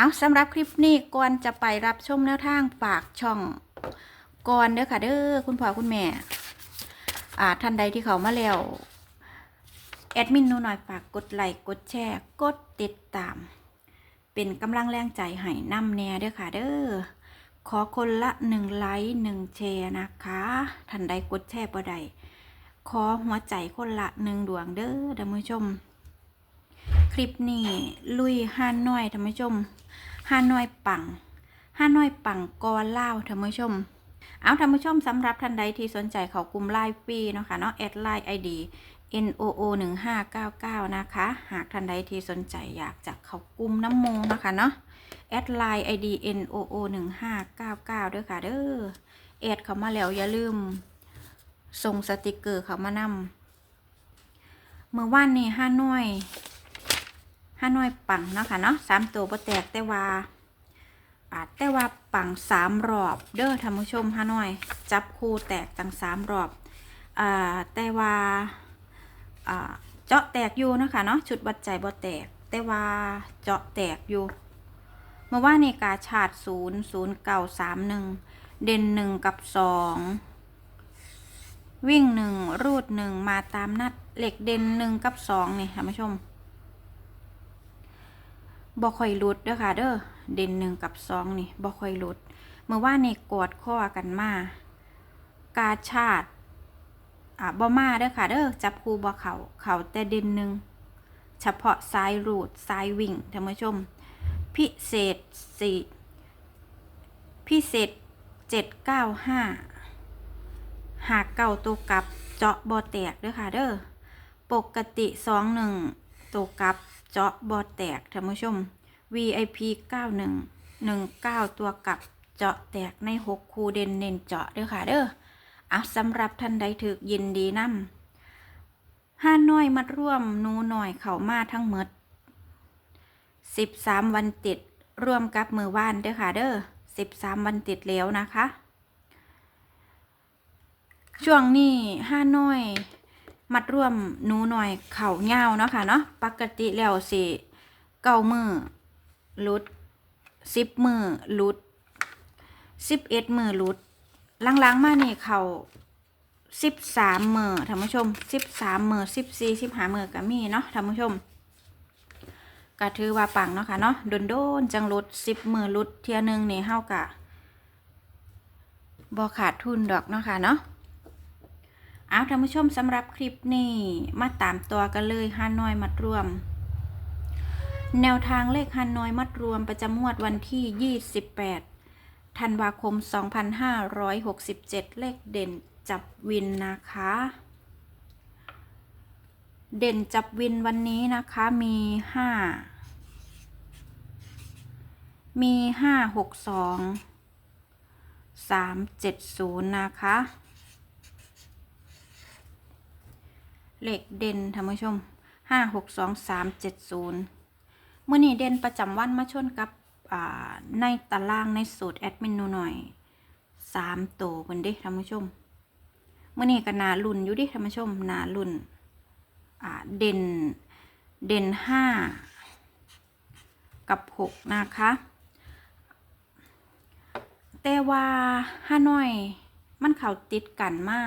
เอาสำหรับคลิปนี้ก่อนจะไปรับชมแนวทางฝากช่องก่อนเด้อค่ะเด้อคุณพ่อคุณแม่อ่าท่านใดที่เขามาแล้วแอดมินนูหน่อยฝากกดไลค์กดแชร์กดติดตาม เป็นกำลังแรงใจให้นำแน่เด้อค่ะเด้อขอคนละหนึ่งไลค์หนึ่งแชร์นะคะท่านใดกดแชร์บ่ใดขอหัวใจคนละหนึ่งดวงเด้อท่านผู้ชม คลิปนี้ลุยห้าน้อยท่านผู้ชมห้าน้อยปังห้าน้อยปังกอเล่าท่านผู้ชม เอาท่านผู้ชมสำหรับท่านใดที่สนใจเขากลุ่มไลน์ฟรีเนาะค่ะเนาะแอดไลน์ ID NOO 1 5 9 9 นะคะ หากท่านใดที่สนใจอยากจะเขากลุ่มน้ำมูนะคะเนาะแอดไลน์ ID NOO 1 5 9 9 ด้วยค่ะเด้อแอดเขามาแล้วอย่าลืมส่งสติกเกอร์เขามานำเมื่อวานนี้ห้าน้อย ห้าน้อยปังเนาะค่ะเนาะสามตัวบ่แตกแต่ว่าอ่าแต่ว่าปังสามรอบ เด้อท่านผู้ชมห้าน้อย จับคู่แตกตั้งสามรอบอ่าแต่ว่าอ่าเจาะแตกอยู่เนาะคะเนาะชุดวัดใจบ่แตก แต่ว่าเจาะแตกอยู่เมื่อว่านนี่กาชาดศูนย์ศูนย์เก้าสามหนึ่งเด่นหนึ่งกับสองวิ่งหนึ่งรูดหนึ่งมาตามนัดเหล็กเด่นหนึ่งกับสองนี่ท่านผู้ชม บ่ค่อยหลุดเด้อค่ะเด้อเด่นหนึ่งกับสองนี่บ่ค่อยหลุดเมื่อว่านนี่กอดข้อกันมากาชาดอ่าบ่มาเด้อค่ะเด้อจับคู่บ่เขาเขาแต่เด่นหนึ่งเฉพาะซ้ายรูดซ้ายวิ่งท่านผู้ชม พิเศษสี่พิเศษเจ็ดเก้าห้าหากเก่าตัวกับเจาะบอแตกเด้อค่ะเด้อปกติสองหนึ่งตัวกับ เจาะบอแตกท่านผู้ชม VIP 91 19 ตัวกลับเจาะแตกใน 6 คูเด่นเน้นเจาะเด้อค่ะเด้ออะสำหรับท่านใดถึกยินดีนำห้าน้อยมัดร่วมนูหน่อยเข้ามาทั้งหมด 13 วันติดร่วมกับมือว่านเด้อค่ะเด้อ13 วันติดแล้วนะคะ ช่วงนี้ห้าน้อย มัดร่วมหนูหน่อยเข่าเงาเนาะค่ะเนาะปกติแล้วสิเก้ามือลุดสิบมือลุดสิบเอ็ดมือลุดหลังๆมานี่เขาสิบสามมือท่านผู้ชมสิบสามมือสิบสี่สิบห้ามือก็มีเนาะท่านผู้ชมก็ถือว่าปังเนาะค่ะเนาะโดนโดนๆจังรุดสิบมือรุดเทียหนึงนี่เฮากะบ่ขาดทุนดอกเนาะค่ะเนาะ เอาท่านผู้ชมสำหรับคลิปนี้มาตามตัวกันเลยฮานอยมัดรวม แนวทางเลขฮานอยมัดรวมประจำงวดวันที่ 28 ธันวาคม 2567 เลขเด่นจับวินนะคะ เด่นจับวินวันนี้นะคะมีห้ามีห้าหกสองสามเจ็ดศูนย์นะคะ เลขเด่นท่านผู้ชมห้าหกสองสามเจ็ดศูนย์เมื่อนี้เด่นประจำวันมาชนกับในตารางในสูตรแอดมินหนูหน่อยสามตัวคนเด้ท่านผู้ชมเมื่อนี้ก็นาลุ่นอยู่ดิท่านผู้ชมนาลุ่นเด่นเด่นห้ากับหกนะคะแต่ว่าห้าน้อยมันเขาติดกันมา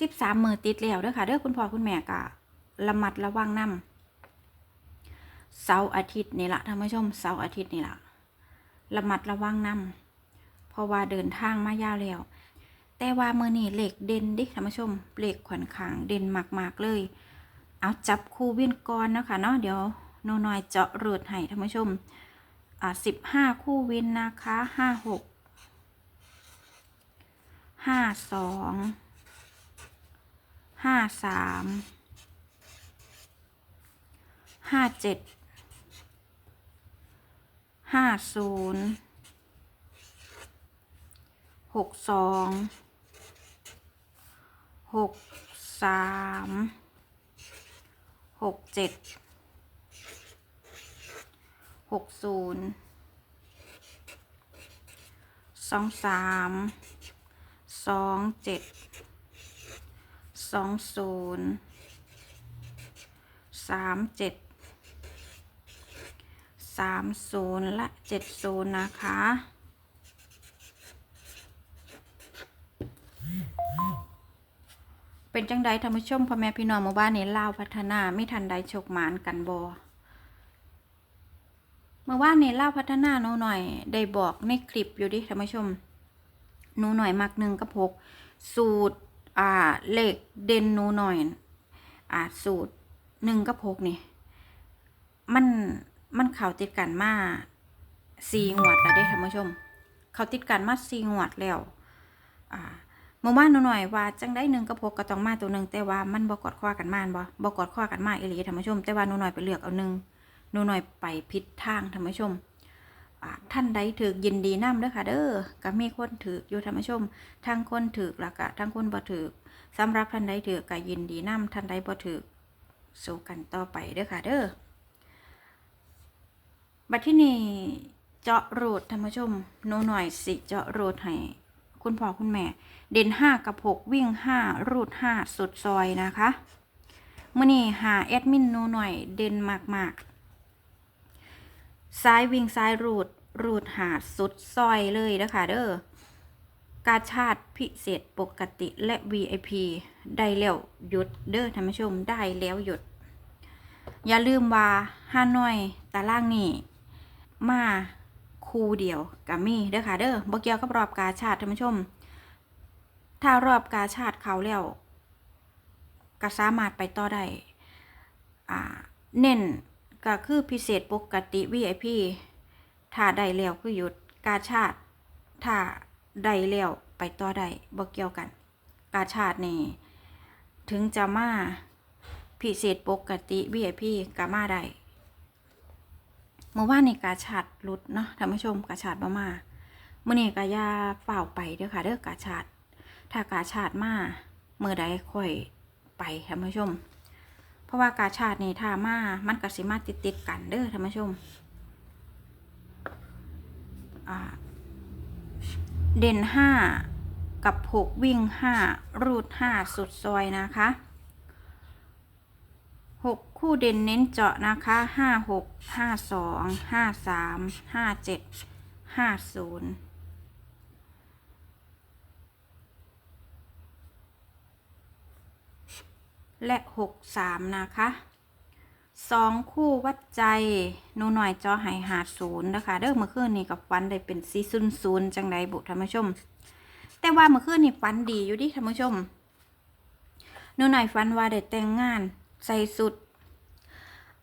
สิบสามมือติดแล้วเด้อค่ะเด้อคุณพ่อคุณแม่กะระมัดระวังนำเสาร์อาทิตย์นี่ละท่านผู้ชมเสาร์อาทิตย์นี่ละระมัดระวังนำเพราะว่าเดินทางมายาวแล้ว แต่ว่ามือนี่เหล็กเด่นดิท่านผู้ชมเหล็กขวัญขางเด่นมากๆเลย เอาจับคู่วินก่อนนะคะเนาะเดี๋ยวโนหน่อยเจาะเรืดให้ท่านผู้ชมอ่าสิบห้าคู่วินนะคะห้าหกห้าสอง ห้าสามห้าเจ็ดห้าศูนย์หกสองหกสามหกเจ็ดหกศูนย์สองสามสองเจ็ด สองศูนย์สามเจ็ดสามศูนย์และเจ็ดศูนย์นะคะ เป็นจังใดท่านผู้ชมพ่อแม่พี่น้องหมู่บ้านนี้ลาวพัฒนาไม่ทันใดฉกหมานกันบอเมื่อวานนี้ลาวพัฒนาหนูหน่อย ได้บอกในคลิปอยู่ดิท่านผู้ชมหนูหน่อยมักหนึ่งกับหกสูตร อ่าเลขเด่นหนูหน่อย อ่าสูตรหนึ่งกับหกนี่ มันมันเข่าติดกันมาสี่งวดแล้วเด้ท่านผู้ชม เขาติดกันมาสี่งวดแล้ว อ่าเมื่อวานหนูหน่อยว่าจังได้หนึ่งกับหกก็ต้องมาตัวหนึ่งแต่ว่ามันบกอดข้อกันมาบ่บกอดข้อกันมาอีหลีท่านผู้ชม แต่ว่าหนูหน่อยไปเลือกเอาหนึ่งหนูหน่อยไปผิดทางท่านผู้ชม ท่านใดถือยินดีนํเด้อค่ะ เด้อก็มีคนถืออยู่ท่านผู้ชมทั้งคนถือแล้วก็ทั้งคนบ่ถือสำหรับท่านใดถือก็ยินดีนํท่านใดบ่ถือสู้กันต่อไปเด้อค่ะ เด้อบัดที่นี่เจาะโรดท่านผู้ชมหนูหน่อยสิเจาะโรดให้คุณพ่อคุณแม่ เด่นห้ากับหกวิ่งห้ารูดห้าสุดซอยนะคะมื่อนี้หาแอดมินหนูหน่อยเด่นมากๆ ซ้ายวิ่งซ้ายรูดรูดหาสุดซอยเลยนะคะเด้อกาชาติพิเศษปกติและ VIP ได้แล้วหยุดเด้อท่านผู้ชมได้แล้วหยุด อย่าลืมว่าฮานอยตารางนี้มาคูเดียวกับมีเด้อค่ะเด้อบ่เกี่ยวกับรอบกาชาติท่านผู้ชม ถ้ารอบกาชาติเขาแล้วก็สามารถไปต่อได้อ่าเน้น ก็คือพิเศษปกติ VIP ถ้าได้แล้วคือหยุดกาชาติ ถ้าได้แล้วไปต่อได้บ่เกี่ยวกัน กาชาตินี่ ถึงจะมาพิเศษปกติ VIP ก็มาได้เมื่อวานนี่กาชาติรุดเนาะท่านผู้ชมกาชาติบ่มาเมื่อนี้ก็อย่าฝ่าไปเด้อค่ะเด้อกาชาติถ้ากาชาติมาเมื่อใดค่อยไปท่านผู้ชม เพราะว่ากาชาตินี่ถ้ามามันก็สิมาติดติดกันเด้อท่านผู้ชมเด่นห้ากับหกวิ่งห้ารูดห้าสุดซอยนะคะหกคู่เด่นเน้นเจาะนะคะห้าหกห้าสองห้าสามห้าเจ็ดห้าศูนย์ และหกสามนะคะสองคู่วัดใจหนูหน่อยจอหายหาดศูนย์นะคะ เด้อเมื่อคืนนี่กับฟันได้เป็นซีซุนศูนย์จังไดบุท่านผู้ชม แต่ว่าเมื่อคืนนี่ฟันดีอยู่ดิท่านผู้ชมหนูหน่อยฟันว่าได้แต่งงาน ใส่สุด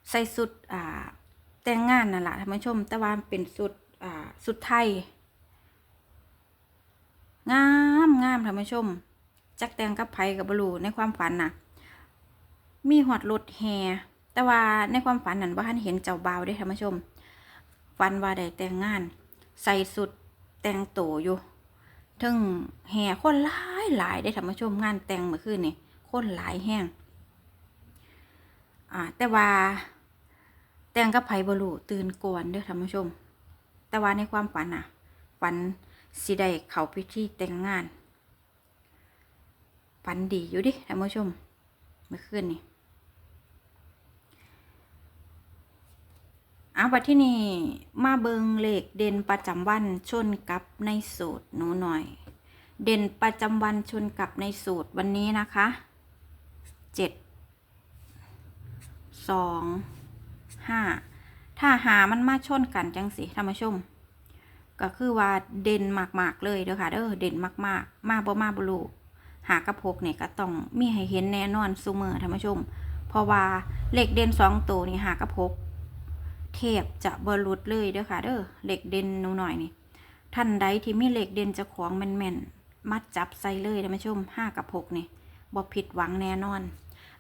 ใส่สุดอ่าแต่งงานนั่นแหละท่านผู้ชม แต่ว่าเป็นสุดอ่าสุดไทย งามงามท่านผู้ชมจักแต่งกับไผกับบลูในความฝันน่ะ มีหอดรถแฮแต่ว่าในความฝันนั้นว่าท่านเห็นเจ้าบ่าวได้อท่านผู้ชม ฝันว่าได้แต่งงาน ใส่สุดแต่งโตอยู่ถึงแห่คนหลายหลายได้ท่านผู้ชมงานแต่งเมื่อคืนนี่คนหลายแห้งอ่าแต่ว่าแต่งกับไผบลูตื่นก่อนเด้อท่านผู้ชม แต่ว่าในความฝันน่ะฝันสิได้เขาพิธีแต่งงานฝันดีอยู่ดิท่านผู้ชม เมื่อคืนนี่ เอาบัที่นี่มาเบิงเลขเด่นประจำวันชนกับในสูตรหนูหน่อย เด่นประจำวันชนกับในสูตรวันนี้นะคะเจ็ดสองห้าถ้าหามันมาชนกันจังสิท่านผู้ชม ก็คือว่าเด่นมากๆเลยเด้อค่ะเด้อเด่นมากๆ มาบ่มาบลูหากระพกเนี่ยก็ต้องมีให้เห็นแน่นอนซูเมอร์ท่านผู้ชม เพราะว่าเลขเด่นสองตัวนี่หากระพก เทพจะบรุดเลยเด้อค่ะเด้อเหล็กเด่นหนูหน่อยนี่ท่านใดที่มีเหล็กเด่นจะของแม่นๆมัดจับใส่เลยท่านผู้ชมห้ากับหกนี่บ่ผิดหวังแน่นอน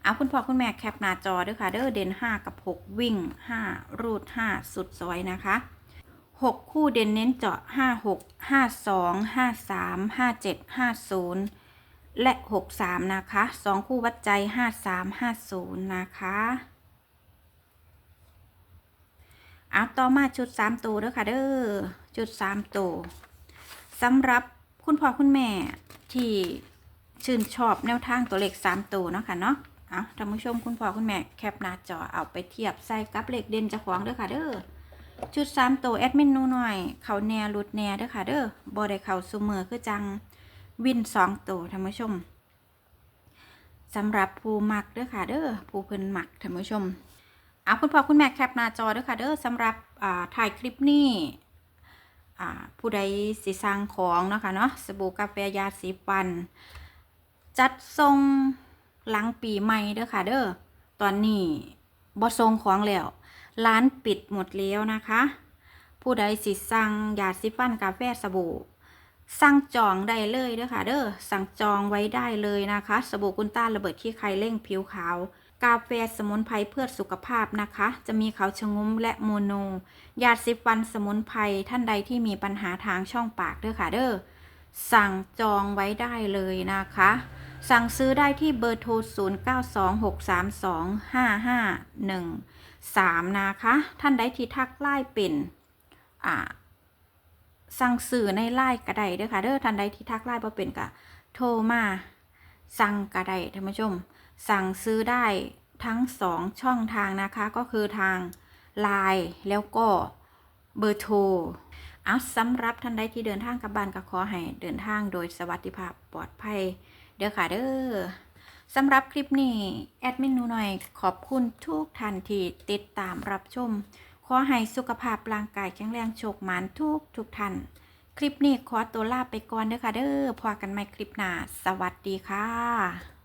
เอาคุณพ่อคุณแม่แคปหน้าจอเด้อค่ะเด้อเด่นห้ากับหกวิ่งห้ารูดห้าสุดซอยนะคะหกคู่เด่นเน้นเจาะห้าหกห้าสองห้าสามห้าเจ็ดห้าศูนย์และหกสามนะคะสองคู่วัดใจห้าสามห้าศูนย์นะคะ เอาต่อมาชุดสามตัวเด้อค่ะเด้อจุดสามตัวสำหรับคุณพ่อคุณแม่ที่ชื่นชอบแนวทางตัวเลขสามตัวเนาะค่ะเนาะเอาท่านผู้ชมคุณพ่อคุณแม่แคปหน้าจอเอาไปเทียบใส่กับเลขเด่นจะขวางเด้อค่ะเด้อชุดสามตัวแอดมินนูหน่อย เขาแน่หลุดแน่เด้อค่ะเด้อบ่ได้เขาซุมือคือจังวินสองตัวท่านผู้ชมสำหรับผู้มักเด้อค่ะเด้อผู้เพิ่นมักท่านผู้ชม เอาคุณพ่อคุณแม่แคปหน้าจอด้อค่ะเด้อสำหรับถ่ายคลิปนี้อ่ผู้ใดสิสร้างของเนาะค่ะเนาะสบู่กาแฟยาสีฟัน จัดทรงหลังปีใหม่เด้อค่ะเด้อตอนนี้บ่ทรงของแล้วร้านปิดหมดแล้วนะคะ ผู้ใดสิสั่งยาสีฟันกาแฟสบู่สั่งจองได้เลยเด้อค่ะเด้อสั่งจองไว้ได้เลยนะคะ สบู่กุนต้านระเบิดขี้ไข่เร่งผิวขาว กาแฟสมุนไพรเพื่อสุขภาพนะคะ จะมีเขาชะงุ้มและโมโน ยาสีฟันสมุนไพรท่านใดที่มีปัญหาทางช่องปากเด้อค่ะเด้อ สั่งจองไว้ได้เลยนะคะ สั่งซื้อได้ที่เบอร์โทร 0926325513 นะคะ ท่านใดที่ทักไล่เป็น อ่า สั่งซื้อในไล่กระไดเด้อค่ะเด้อ ท่านใดที่ทักไล่บ่เป็นก็โทรมา สั่งกระไดท่านผู้ชม สั่งซื้อได้ทั้งสองช่องทางนะคะ ก็คือทางไลน์แล้วก็เบอร์โทรเอาสำหรับท่านใดที่เดินทางกับบ้านก็ขอให้เดินทางโดยสวัสดิภาพปลอดภัย เด้อค่ะเด้อสำหรับคลิปนี้ แอดมินหนูหน่อยขอบคุณทุกท่านที่ติดตามรับชม ขอให้สุขภาพร่างกายแข็งแรงโชคหมานทุกทุกท่าน คลิปนี้ขอตัวลาไปก่อนเด้อค่ะเด้อพอกันใหม่คลิปหน้า สวัสดีค่ะ